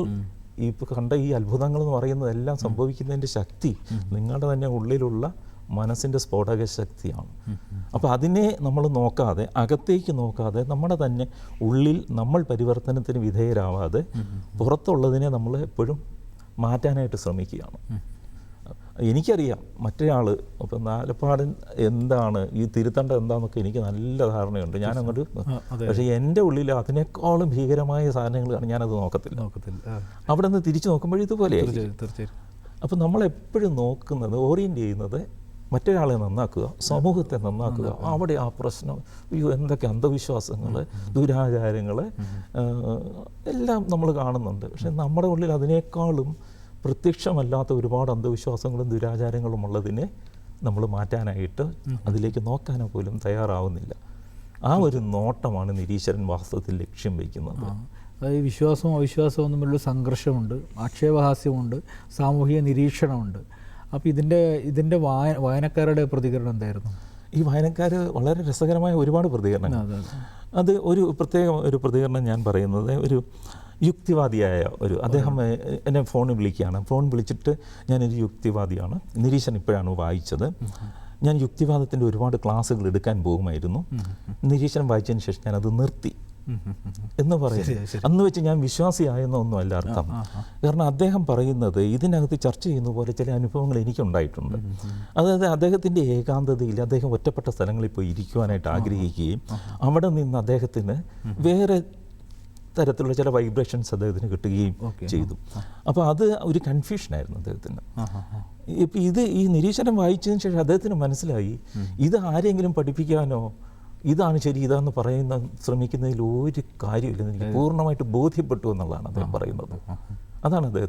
ഈ കണ്ട ഈ അത്ഭുതങ്ങൾ എന്ന് പറയുന്നതെല്ലാം സംഭവിക്കുന്നതിന്റെ ശക്തി നിങ്ങളുടെ തന്നെ ഉള്ളിലുള്ള മനസ്സിന്റെ സ്ഫോടക ശക്തിയാണ്. അപ്പോൾ അതിനെ നമ്മൾ നോക്കാതെ അകത്തേക്ക് നോക്കാതെ നമ്മുടെ തന്നെ ഉള്ളിൽ നമ്മൾ പരിവർത്തനത്തിന് വിധേയരാവാതെ പുറത്തുള്ളതിനെ നമ്മൾ എപ്പോഴും മാറ്റാനായിട്ട് ശ്രമിക്കുകയാണ്. എനിക്കറിയാം മറ്റേയാൾ ഇപ്പം നാലപ്പാടൻ എന്താണ് ഈ തിരുത്തേണ്ടത് എന്താണെന്നൊക്കെ എനിക്ക് നല്ല ധാരണയുണ്ട്. ഞാൻ അങ്ങോട്ട് പക്ഷേ എന്റെ ഉള്ളിൽ അതിനേക്കാളും ഭീകരമായ സാധനങ്ങളാണ് ഞാനത് നോക്കത്തില്ല. നോക്കത്തില്ല. അവിടെ നിന്ന് തിരിച്ചു നോക്കുമ്പോഴേ ഇതുപോലെ തീർച്ചയായും അപ്പം നമ്മളെപ്പോഴും നോക്കുന്നത് ഓറിയന്റ് ചെയ്യുന്നത് മറ്റൊരാളെ നന്നാക്കുക സമൂഹത്തെ നന്നാക്കുക. അവിടെ ആ പ്രശ്നം അയ്യോ എന്തൊക്കെ അന്ധവിശ്വാസങ്ങൾ ദുരാചാരങ്ങൾ എല്ലാം നമ്മൾ കാണുന്നുണ്ട്. പക്ഷെ നമ്മുടെ ഉള്ളിൽ അതിനേക്കാളും പ്രത്യക്ഷമല്ലാത്ത ഒരുപാട് അന്ധവിശ്വാസങ്ങളും ദുരാചാരങ്ങളും ഉള്ളതിനെ നമ്മൾ മാറ്റാനായിട്ട് അതിലേക്ക് നോക്കാനോ പോലും തയ്യാറാവുന്നില്ല. ആ ഒരു നോട്ടമാണ് നിരീശ്വരൻ വാസ്തവത്തിൽ ലക്ഷ്യം വയ്ക്കുന്നത്. അതായത് വിശ്വാസവും അവിശ്വാസവും തമ്മിലുള്ള സംഘർഷമുണ്ട് ആക്ഷേപഹാസ്യമുണ്ട് സാമൂഹിക നിരീക്ഷണമുണ്ട്. അപ്പോൾ ഇതിന്റെ ഇതിന്റെ വായ വായനക്കാരുടെ പ്രതികരണം എന്തായിരുന്നു? ഈ വായനക്കാർ വളരെ രസകരമായ ഒരുപാട് പ്രതികരണങ്ങൾ. അതെ ഒരു പ്രത്യേക ഒരു പ്രതികരണം ഞാൻ പറയുന്നത് ഒരു യുക്തിവാദിയായ ഒരു അദ്ദേഹം എന്നെ ഫോണിൽ വിളിക്കുകയാണ്. ഫോൺ വിളിച്ചിട്ട് ഞാനൊരു യുക്തിവാദിയാണ്. നിരീശൻ ഇപ്പോഴാണ് വായിച്ചത്. ഞാൻ യുക്തിവാദത്തിന്റെ ഒരുപാട് ക്ലാസ്സുകൾ എടുക്കാൻ പോകുമായിരുന്നു. നിരീക്ഷണം വായിച്ചതിന് ശേഷം ഞാനത് നിർത്തി. എന്ന് പറയുന്നത് അന്ന് വെച്ച് ഞാൻ വിശ്വാസിയായെന്ന അല്ല അർത്ഥം. കാരണം അദ്ദേഹം പറയുന്നത് ഇതിനകത്ത് ചർച്ച ചെയ്യുന്ന പോലെ ചില അനുഭവങ്ങൾ എനിക്കുണ്ടായിട്ടുണ്ട്. അതായത് അദ്ദേഹത്തിന്റെ ഏകാന്തതയിൽ അദ്ദേഹം ഒറ്റപ്പെട്ട സ്ഥലങ്ങളിൽ പോയി ഇരിക്കുവാനായിട്ട് ആഗ്രഹിക്കുകയും അവിടെ നിന്ന് അദ്ദേഹത്തിന് വേറെ തരത്തിലുള്ള ചില വൈബ്രേഷൻസ് അദ്ദേഹത്തിന് കിട്ടുകയും. ചെയ്തു. അപ്പോൾ അത് ഒരു കൺഫ്യൂഷനായിരുന്നു അദ്ദേഹത്തിന്. ഇപ്പം ഇത് ഈ നിരീക്ഷണം വായിച്ചതിന് ശേഷം അദ്ദേഹത്തിന് മനസ്സിലായി ഇത് ആരെങ്കിലും പഠിപ്പിക്കാനോ ഇതാണ് ശരി ഇതാന്ന് പറയുന്ന ശ്രമിക്കുന്നതിൽ ഒരു കാര്യമില്ലെന്ന് എനിക്ക് പൂർണമായിട്ട് ബോധ്യപ്പെട്ടു എന്നുള്ളതാണ് അദ്ദേഹം പറയുന്നത്. അതാണ് അദ്ദേഹം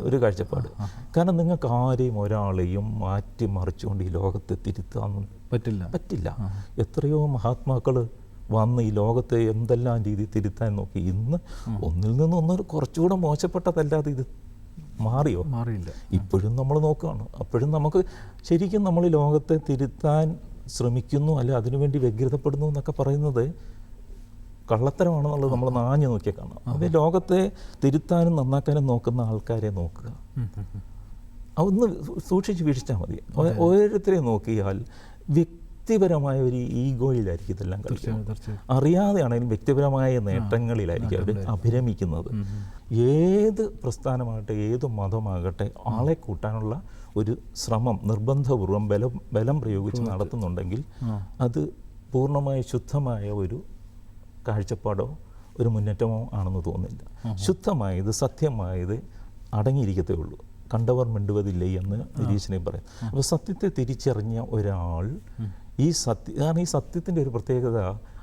ഒരു കാഴ്ചപ്പാട്. കാരണം നിങ്ങൾക്ക് ആരെയും ഒരാളെയും മാറ്റി മറിച്ചുകൊണ്ട് ഈ ലോകത്തെ തിരുത്താൻ പറ്റില്ല. പറ്റില്ല. എത്രയോ മഹാത്മാക്കൾ വന്ന് ഈ ലോകത്തെ എന്തെല്ലാം രീതി തിരുത്താൻ നോക്കി. ഇന്ന് ഒന്നിൽ നിന്ന് ഒന്ന് കുറച്ചുകൂടെ മോശപ്പെട്ടതല്ലാതെ ഇത് മാറിയോ? മാറിയില്ല. ഇപ്പോഴും നമ്മൾ നോക്കുകയാണ്. അപ്പോഴും നമുക്ക് ശരിക്കും നമ്മൾ ഈ ലോകത്തെ തിരുത്താൻ ശ്രമിക്കുന്നു അല്ലെ അതിനുവേണ്ടി വ്യഗ്രതപ്പെടുന്നു എന്നൊക്കെ പറയുന്നത് കള്ളത്തരമാണെന്നുള്ളത് നമ്മൾ നാഞ്ഞു നോക്കിയാൽ കാണാം. അത് ലോകത്തെ തിരുത്താനും നന്നാക്കാനും നോക്കുന്ന ആൾക്കാരെ നോക്കുക. അതൊന്ന് സൂക്ഷിച്ച് വീക്ഷിച്ചാൽ മതി. ഓരോരുത്തരെയും നോക്കിയാൽ വ്യക്തിപരമായ ഒരു ഈഗോയിലായിരിക്കും ഇതെല്ലാം കളിക്കുന്നത്. അറിയാതെയാണെങ്കിലും വ്യക്തിപരമായ നേട്ടങ്ങളിലായിരിക്കും അവർ അഭിരമിക്കുന്നത്. ഏത് പ്രസ്ഥാനമാകട്ടെ ഏത് മതമാകട്ടെ ആളെ കൂട്ടാനുള്ള ഒരു ശ്രമം നിർബന്ധപൂർവം ബലം ബലം പ്രയോഗിച്ച് നടത്തുന്നുണ്ടെങ്കിൽ അത് പൂർണമായ ശുദ്ധമായ ഒരു കാഴ്ചപ്പാടോ ഒരു മുന്നേറ്റമോ ആണെന്ന് തോന്നില്ല ശുദ്ധമായത് സത്യമായത് അടങ്ങിയിരിക്കത്തേ ഉള്ളൂ. കണ്ടവർ മിണ്ടുവതില്ലേ എന്ന് നിരീക്ഷണയും പറയും. അപ്പോൾ സത്യത്തെ തിരിച്ചറിഞ്ഞ ഒരാൾ ഈ സത്യ കാരണം ഈ സത്യത്തിന്റെ ഒരു പ്രത്യേകത.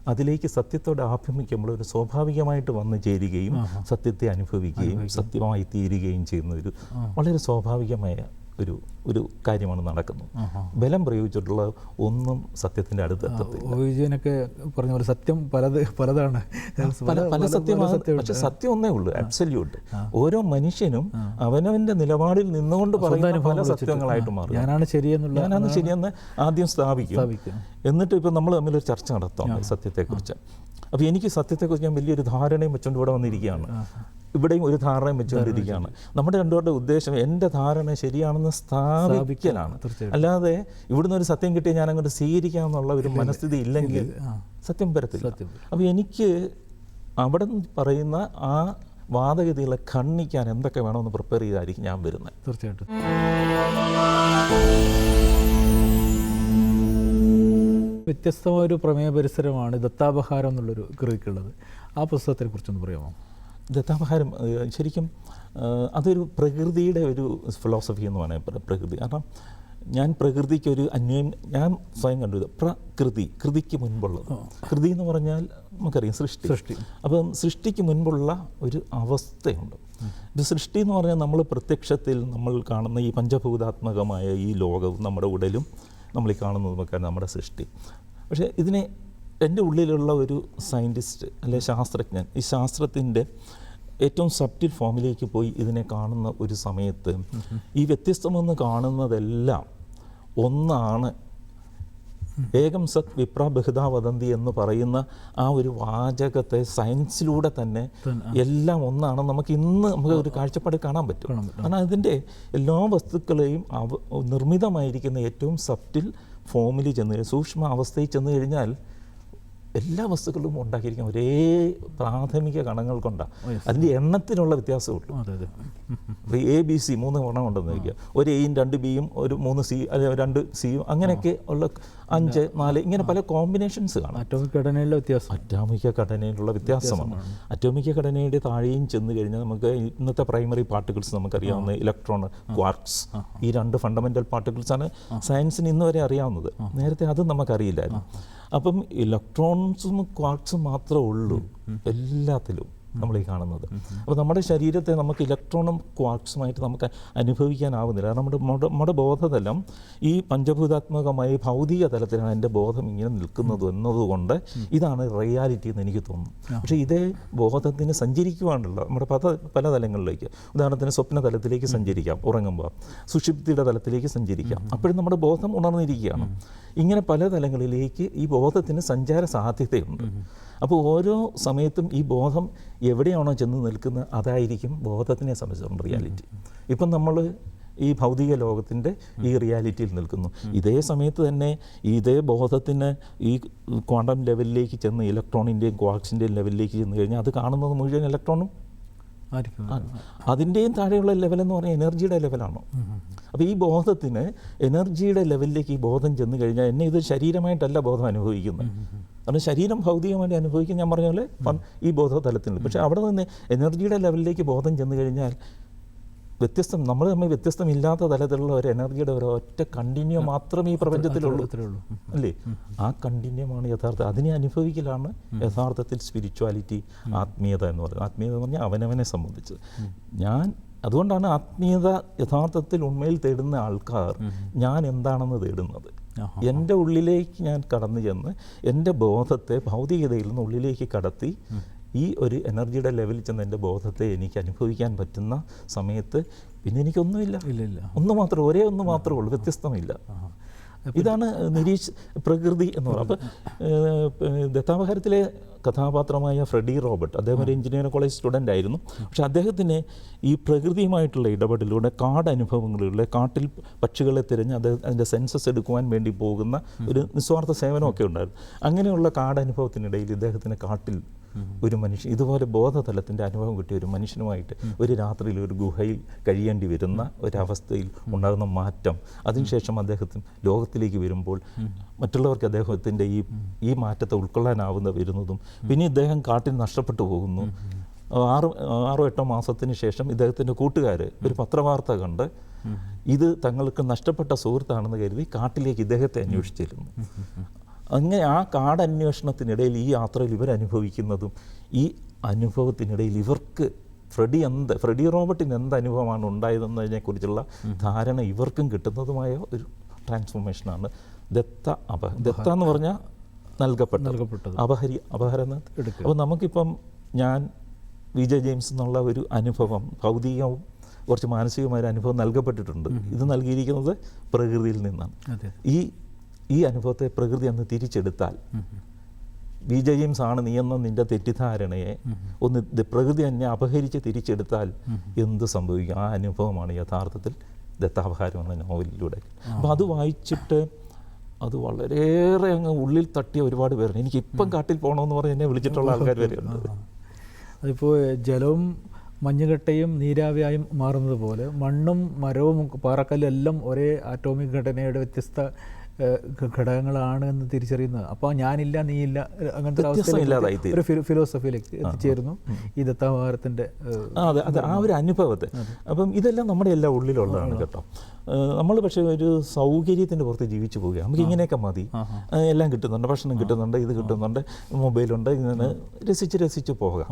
അതിലേക്ക് സത്യത്തോട് ആഭിമുഖ്യമുള്ള ഒരു സ്വാഭാവികമായിട്ട് വന്നു ചേരുകയും സത്യത്തെ അനുഭവിക്കുകയും സത്യമായി തീരുകയും ചെയ്യുന്ന ഒരു വളരെ സ്വാഭാവികമായ ഒരു ഒരു കാര്യമാണ് നടക്കുന്നത്. ബലം പ്രയോഗിച്ചിട്ടുള്ള ഒന്നും സത്യത്തിന്റെ ഒ. വിജയനൊക്കെ പറഞ്ഞ പോലെ സത്യം പലത് പലതാണ്. പല പല സത്യമാണ്. പക്ഷെ സത്യം ഒന്നേ ഉള്ളൂ അബ്സല്യൂട്ട് ഓരോ മനുഷ്യനും അവനവന്റെ നിലപാടിൽ നിന്നുകൊണ്ട് പറയുന്ന പല സത്യങ്ങളായിട്ട് മാറും. ഞാനാണ് ശരിയെന്നുള്ള ഞാനാണ് ശരിയെന്ന് ആദ്യം സ്ഥാപിക്കും. എന്നിട്ട് ഇപ്പം നമ്മൾ തമ്മിൽ ഒരു ചർച്ച നടത്താം സത്യത്തെക്കുറിച്ച്. അപ്പോൾ എനിക്ക് സത്യത്തെക്കുറിച്ച് ഞാൻ വലിയൊരു ധാരണയും വെച്ചുകൊണ്ട് ഇവിടെ വന്നിരിക്കുകയാണ്. ഇവിടെയും ഒരു ധാരണയും വെച്ചുകൊണ്ടിരിക്കുകയാണ്. നമ്മുടെ രണ്ടുപേരുടെ ഉദ്ദേശം എന്റെ ധാരണ ശരിയാണെന്ന് സ്ഥാപിക്കലാണ്. അല്ലാതെ ഇവിടുന്ന് ഒരു സത്യം കിട്ടിയ ഞാൻ അങ്ങോട്ട് സ്വീകരിക്കാം എന്നുള്ള ഒരു മനസ്ഥിതി ഇല്ലെങ്കിൽ സത്യം വരത്തില്ല. അപ്പോൾ എനിക്ക് അവിടെ നിന്ന് പറയുന്ന ആ വാദഗതികളെ ഖണ്ണിക്കാൻ എന്തൊക്കെ വേണമെന്ന് പ്രിപ്പയർ ചെയ്തായിരിക്കും ഞാൻ വരുന്നത്. തീർച്ചയായിട്ടും. വ്യത്യസ്തമായൊരു പ്രമേയ പരിസരമാണ് ദത്താപഹാരം എന്നുള്ളൊരു കൃതിക്കുള്ളത്. ആ പുസ്തകത്തെ കുറിച്ചൊന്ന് പറയാമോ? ദത്താപഹാരം ശരിക്കും അതൊരു പ്രകൃതിയുടെ ഒരു ഫിലോസഫി എന്ന് പറയാം പ്രകൃതി. കാരണം ഞാൻ പ്രകൃതിക്ക് ഒരു അന്വയം ഞാൻ സ്വയം കണ്ടു പ്രകൃതി കൃതിക്ക് മുൻപുള്ളത്. കൃതി എന്ന് പറഞ്ഞാൽ നമുക്കറിയാം സൃഷ്ടി. സൃഷ്ടി. അപ്പം സൃഷ്ടിക്ക് മുൻപുള്ള ഒരു അവസ്ഥയുണ്ട്. ഇത് സൃഷ്ടി എന്ന് പറഞ്ഞാൽ നമ്മൾ പ്രത്യക്ഷത്തിൽ നമ്മൾ കാണുന്ന ഈ പഞ്ചഭൂതാത്മകമായ ഈ ലോകവും നമ്മുടെ ഉടലും നമ്മൾ ഈ കാണുന്നതുമൊക്കെ നമ്മുടെ സൃഷ്ടി. പക്ഷേ ഇതിനെ എന്റെ ഉള്ളിലുള്ള ഒരു സയന്റിസ്റ്റ് അല്ലെ ശാസ്ത്രജ്ഞൻ ഈ ശാസ്ത്രത്തിന്റെ ഏറ്റവും സബ്റ്റിൽ ഫോമിലേക്ക് പോയി ഇതിനെ കാണുന്ന ഒരു സമയത്ത് ഈ വ്യത്യസ്തമെന്ന് കാണുന്നതെല്ലാം ഒന്നാണ് ഏകം സത് വിപ്ര ബഹുദ വദന്തി എന്ന് പറയുന്ന ആ ഒരു വാചകത്തെ സയൻസിലൂടെ തന്നെ എല്ലാം ഒന്നാണ് നമുക്ക് ഇന്ന് നമുക്ക് ഒരു കാഴ്ചപ്പാട് കാണാൻ പറ്റും കാണാൻ പറ്റും. കാരണം അതിന്റെ എല്ലാ വസ്തുക്കളെയും അവ നിർമ്മിതമായിരിക്കുന്ന ഏറ്റവും സബ്റ്റിൽ ഫോമിൽ ചെന്ന് സൂക്ഷ്മ അവസ്ഥയിൽ ചെന്ന് കഴിഞ്ഞാൽ എല്ലാ വസ്തുക്കളും ഉണ്ടാക്കിയിരിക്കുന്ന ഒരേ പ്രാഥമിക കണങ്ങൾ കൊണ്ടാണ് അതിന്റെ എണ്ണത്തിനുള്ള വ്യത്യാസമേ ഉള്ളൂ. അതെ അതെ. അപ്പോൾ എ ബി സി മൂന്ന് ഗുണം ഉണ്ടെന്ന് വയ്ക്കുക ഒരു എയും രണ്ട് ബിയും ഒരു മൂന്ന് സി അല്ലെ രണ്ട് സിയും അങ്ങനെയൊക്കെ ഉള്ള അഞ്ച് നാല് ഇങ്ങനെ പല കോമ്പിനേഷൻസ് കാണാം. അറ്റോമിക് ഘടനയിലെ വ്യത്യാസം. അറ്റോമിക ഘടനയിലുള്ള വ്യത്യാസമാണ്. അറ്റോമിക ഘടനയുടെ താഴെയും ചെന്ന് കഴിഞ്ഞാൽ നമുക്ക് ഇന്നത്തെ പ്രൈമറി പാർട്ടിക്കിൾസ് നമുക്കറിയാവുന്ന ഇലക്ട്രോൺ ക്വാർക്സ് ഈ രണ്ട് ഫണ്ടമെന്റൽ പാർട്ടിക്കിൾസ് ആണ് സയൻസിന് ഇന്ന് വരെ അറിയാവുന്നത്. നേരത്തെ അത് നമുക്കറിയില്ലായിരുന്നു. അപ്പം ഇലക്ട്രോൺസും ക്വാർട്സും മാത്രമേ ഉള്ളൂ എല്ലാത്തിലും. നമ്മൾ ഈ കാണുന്നത് അപ്പോൾ നമ്മുടെ ശരീരത്തെ നമുക്ക് ഇലക്ട്രോണും ക്വാർക്സുമായിട്ട് നമുക്ക് അനുഭവിക്കാനാവുന്നില്ല. കാരണം നമ്മുടെ നമ്മുടെ നമ്മുടെ ബോധതലം ഈ പഞ്ചഭൂതാത്മകമായ ഭൗതിക തലത്തിലാണ് എന്റെ ബോധം ഇങ്ങനെ നിൽക്കുന്നത് എന്നതുകൊണ്ട് ഇതാണ് റിയാലിറ്റി എന്ന് എനിക്ക് തോന്നുന്നു. പക്ഷേ ഇതേ ബോധത്തിന് സഞ്ചരിക്കുവാനുള്ള നമ്മുടെ പല പല തലങ്ങളിലേക്ക്. ഉദാഹരണത്തിന് സ്വപ്ന തലത്തിലേക്ക് സഞ്ചരിക്കാം ഉറങ്ങുമ്പോൾ. സുഷിപ്തിയുടെ തലത്തിലേക്ക് സഞ്ചരിക്കാം. അപ്പോഴും നമ്മുടെ ബോധം ഉണർന്നിരിക്കുകയാണ്. ഇങ്ങനെ പല തലങ്ങളിലേക്ക് ഈ ബോധത്തിന് സഞ്ചാര സാധ്യതയുണ്ട്. അപ്പോൾ ഓരോ സമയത്തും ഈ ബോധം എവിടെയാണോ ചെന്ന് നിൽക്കുന്നത് അതായിരിക്കും ബോധത്തിനെ സംബന്ധിച്ചിടത്തോളം റിയാലിറ്റി ഇപ്പം നമ്മൾ ഈ ഭൗതിക ലോകത്തിന്റെ ഈ റിയാലിറ്റിയിൽ നിൽക്കുന്നു. ഇതേ സമയത്ത് തന്നെ ഇതേ ബോധത്തിന് ഈ ക്വാണ്ടം ലെവലിലേക്ക് ചെന്ന് ഇലക്ട്രോണിന്റെയും ക്വാക്സിന്റെയും ലെവലിലേക്ക് ചെന്ന് കഴിഞ്ഞാൽ അത് കാണുന്നത് മുഴുവൻ ഇലക്ട്രോണും അതിന്റെയും താഴെയുള്ള ലെവൽ എന്ന് പറഞ്ഞാൽ എനർജിയുടെ ലെവലാണോ അപ്പോൾ ഈ ബോധത്തിന് എനർജിയുടെ ലെവലിലേക്ക് ഈ ബോധം ചെന്ന് കഴിഞ്ഞാൽ എന്നെ ഇത് ശരീരമായിട്ടല്ല ബോധം അനുഭവിക്കുന്നത്. കാരണം ശരീരം ഭൗതികമായിട്ട് അനുഭവിക്കാൻ ഞാൻ പറഞ്ഞ പോലെ ഈ ബോധതലത്തിൽ പക്ഷേ അവിടെ നിന്ന് എനർജിയുടെ ലെവലിലേക്ക് ബോധം ചെന്ന് കഴിഞ്ഞാൽ വ്യത്യസ്തം നമ്മൾ തമ്മിൽ വ്യത്യസ്തമില്ലാത്ത തലത്തിലുള്ള ഒരു എനർജിയുടെ ഒരു ഒറ്റ കണ്ടിന്യൂ മാത്രമേ ഈ പ്രപഞ്ചത്തിലുള്ളൂ. ഉള്ളൂ. അല്ലേ? ആ കണ്ടിന്യൂമാണ് യഥാർത്ഥ അതിനെ അനുഭവിക്കലാണ് യഥാർത്ഥത്തിൽ സ്പിരിച്വാലിറ്റി ആത്മീയത എന്ന് പറയുന്നത്. ആത്മീയത എന്ന് പറഞ്ഞാൽ അവനവനെ സംബന്ധിച്ച്. ഞാൻ അതുകൊണ്ടാണ് ആത്മീയത യഥാർത്ഥത്തിൽ ഉണ്മയിൽ തേടുന്ന ആൾക്കാർ ഞാൻ എന്താണെന്ന് തേടുന്നത്. എന്റെ ഉള്ളിലേക്ക് ഞാൻ കടന്നു ചെന്ന് എന്റെ ബോധത്തെ ഭൗതികതയിൽ നിന്ന് ഉള്ളിലേക്ക് കടത്തി ഈ ഒരു എനർജിയുടെ ലെവലിൽ ചെന്ന് എന്റെ ബോധത്തെ എനിക്ക് അനുഭവിക്കാൻ പറ്റുന്ന സമയത്ത് പിന്നെ എനിക്കൊന്നുമില്ല. ഇല്ല ഇല്ല. ഒന്ന് മാത്രം ഒരേ ഒന്ന് മാത്രമേ ഉള്ളൂ വ്യത്യസ്തമില്ല. ഇതാണ് നിരീക്ഷ പ്രകൃതി എന്ന് പറയുന്നത്. അപ്പം ദത്താവഹാരത്തിലെ കഥാപാത്രമായ ഫ്രെഡി റോബർട്ട് അദ്ദേഹം ഒരു എഞ്ചിനീയറിംഗ് കോളേജ് സ്റ്റുഡന്റ് ആയിരുന്നു. പക്ഷെ അദ്ദേഹത്തിന് ഈ പ്രകൃതിയുമായിട്ടുള്ള ഇടപെടലിലൂടെ കാട് അനുഭവങ്ങളിലൂടെ കാട്ടിൽ പക്ഷികളെ തിരഞ്ഞ് അദ്ദേഹം അതിന്റെ സെൻസസ് എടുക്കുവാൻ വേണ്ടി പോകുന്ന ഒരു നിസ്വാർത്ഥ സേവനമൊക്കെ ഉണ്ടായിരുന്നു. അങ്ങനെയുള്ള കാട് അനുഭവത്തിനിടയിൽ ഇദ്ദേഹത്തിന് കാട്ടിൽ ഒരു മനുഷ്യൻ ഇതുപോലെ ബോധതലത്തിന്റെ അനുഭവം കിട്ടിയ ഒരു മനുഷ്യനുമായിട്ട് ഒരു രാത്രിയിൽ ഒരു ഗുഹയിൽ കഴിയേണ്ടി വരുന്ന ഒരവസ്ഥയിൽ ഉണ്ടാകുന്ന മാറ്റം. അതിനുശേഷം അദ്ദേഹത്തിന് ലോകത്തിലേക്ക് വരുമ്പോൾ മറ്റുള്ളവർക്ക് അദ്ദേഹത്തിന്റെ ഈ ഈ മാറ്റത്തെ ഉൾക്കൊള്ളാനാവുന്ന വരുന്നതും പിന്നെ ഇദ്ദേഹം കാട്ടിൽ നഷ്ടപ്പെട്ടു പോകുന്നു. ആറ് ആറോ എട്ടോ മാസത്തിന് ശേഷം ഇദ്ദേഹത്തിന്റെ കൂട്ടുകാർ ഒരു പത്രവാർത്ത കണ്ട് ഇത് തങ്ങൾക്ക് നഷ്ടപ്പെട്ട സുഹൃത്താണെന്ന് കരുതി കാട്ടിലേക്ക് ഇദ്ദേഹത്തെ അന്വേഷിച്ചിരുന്നു. അങ്ങനെ ആ കാടന്വേഷണത്തിനിടയിൽ ഈ യാത്രയിൽ ഇവർ അനുഭവിക്കുന്നതും ഈ അനുഭവത്തിനിടയിൽ ഇവർക്ക് ഫ്രെഡി എന്ത് ഫ്രെഡി റോബർട്ടിന് എന്ത് അനുഭവമാണ് ഉണ്ടായതെന്നതിനെക്കുറിച്ചുള്ള ധാരണ ഇവർക്കും കിട്ടുന്നതുമായ ഒരു ട്രാൻസ്ഫോർമേഷനാണ് ദത്ത അപ ദത്ത എന്ന് പറഞ്ഞാൽ നൽകപ്പെട്ട നൽകപ്പെട്ടത്. അപഹരി അപഹരണം എടുക്കുക. അപ്പോൾ നമുക്കിപ്പം ഞാൻ വി ജെ ജെയിംസ് എന്നുള്ള ഒരു അനുഭവം ഭൗതികവും കുറച്ച് മാനസികമായ ഒരു അനുഭവം നൽകപ്പെട്ടിട്ടുണ്ട്. ഇത് നൽകിയിരിക്കുന്നത് പ്രകൃതിയിൽ നിന്നാണ്. ഈ ഈ അനുഭവത്തെ പ്രകൃതി അന്ന് തിരിച്ചെടുത്താൽ ബി ജെ ജെയിംസ് ആണ് നീ എന്ന നിന്റെ തെറ്റിദ്ധാരണയെ ഒന്ന് പ്രകൃതി തന്നെ അപഹരിച്ച് തിരിച്ചെടുത്താൽ എന്ത് സംഭവിക്കും? ആ അനുഭവമാണ് യഥാർത്ഥത്തിൽ ദത്താപഹാരം എന്ന നോവലിലൂടെ. അപ്പം അത് വായിച്ചിട്ട് അത് വളരെയേറെ അങ്ങ് ഉള്ളിൽ തട്ടിയ ഒരുപാട് പേരുണ്ട്. എനിക്ക് ഇപ്പം കാട്ടിൽ പോകണമെന്ന് പറഞ്ഞ് എന്നെ വിളിച്ചിട്ടുള്ള ആൾക്കാർ വരെയുണ്ട് അതിപ്പോൾ ജലവും മഞ്ഞുകട്ടയും നീരാവിയായും മാറുന്നത് പോലെ മണ്ണും മരവും പാറക്കല്ലും എല്ലാം ഒരേ ആറ്റോമിക് ഘടനയുടെ വ്യത്യസ്ത ഘടകങ്ങളാണ് എന്ന് തിരിച്ചറിയുന്നത്. അപ്പോൾ ഞാനില്ല നീയില്ല ഇല്ല അങ്ങനത്തെ അവസ്ഥയിലേക്ക് ഒരു ഫിലോസഫിയിലേക്ക് എത്തിച്ചേരുന്നു. ഈ ദത്താഭാരത്തിന്റെ ആ, അതെ അതെ ആ ഒരു അനുഭവത്തെ. അപ്പം ഇതെല്ലാം നമ്മുടെ എല്ലാ ഉള്ളിലുള്ളതാണ് കേട്ടോ. നമ്മൾ പക്ഷേ ഒരു സൗകര്യത്തിന്റെ പുറത്ത് ജീവിച്ചു പോവുക നമുക്ക് ഇങ്ങനെയൊക്കെ മതി. എല്ലാം കിട്ടുന്നുണ്ട്. ഭക്ഷണം കിട്ടുന്നുണ്ട് ഇത് കിട്ടുന്നുണ്ട് മൊബൈലുണ്ട് ഇങ്ങനെ രസിച്ച് രസിച്ച് പോകാം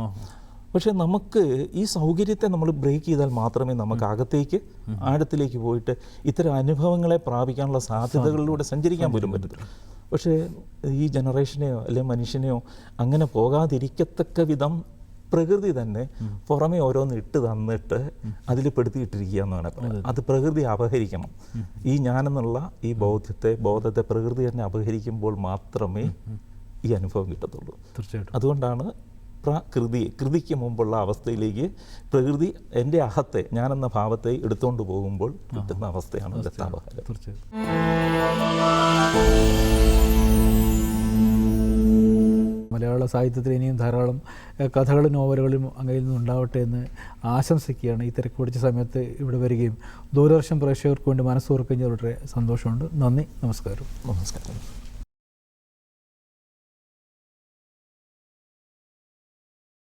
പക്ഷേ നമുക്ക് ഈ സൗകര്യത്തെ നമ്മൾ ബ്രേക്ക് ചെയ്താൽ മാത്രമേ നമുക്ക് അകത്തേക്ക് ആഴത്തിലേക്ക് പോയിട്ട് ഇത്തരം അനുഭവങ്ങളെ പ്രാപിക്കാനുള്ള സാധ്യതകളിലൂടെ സഞ്ചരിക്കാൻ പോലും പറ്റത്തില്ല. പക്ഷേ ഈ ജനറേഷനെയോ അല്ലെങ്കിൽ മനുഷ്യനെയോ അങ്ങനെ പോകാതിരിക്കത്തക്ക വിധം പ്രകൃതി തന്നെ പുറമെ ഓരോന്ന് ഇട്ട് തന്നിട്ട് അതിൽ പെടുത്തിയിട്ടിരിക്കുക എന്നാണ് പറയുന്നത്. അത്. പ്രകൃതി അപഹരിക്കണം. ഈ ഞാനെന്നുള്ള ഈ ബോധ്യത്തെ ബോധത്തെ പ്രകൃതി തന്നെ അപഹരിക്കുമ്പോൾ മാത്രമേ ഈ അനുഭവം കിട്ടത്തുള്ളൂ. തീർച്ചയായിട്ടും. അതുകൊണ്ടാണ് പ്രകൃതി കൃതിക്ക് മുമ്പുള്ള അവസ്ഥയിലേക്ക് പ്രകൃതി എന്റെ അഹത്തെ ഞാനെന്ന ഭാവത്തെ എടുത്തുകൊണ്ട് പോകുമ്പോൾ കിട്ടുന്ന അവസ്ഥയാണ് ദത്താപഹാരം മലയാള സാഹിത്യത്തിൽ ഇനിയും ധാരാളം കഥകളും നോവലുകളും അങ്ങനെ നിന്ന് ഉണ്ടാവട്ടെ എന്ന് ആശംസിക്കുകയാണ്. ഈ തിരക്ക് പിടിച്ച സമയത്ത് ഇവിടെ വരികയും ദൂരദർശൻ പ്രേക്ഷകർക്ക് വേണ്ടി മനസ്സുറക്കുകയും വളരെ സന്തോഷമുണ്ട്. നന്ദി നമസ്കാരം. നമസ്കാരം.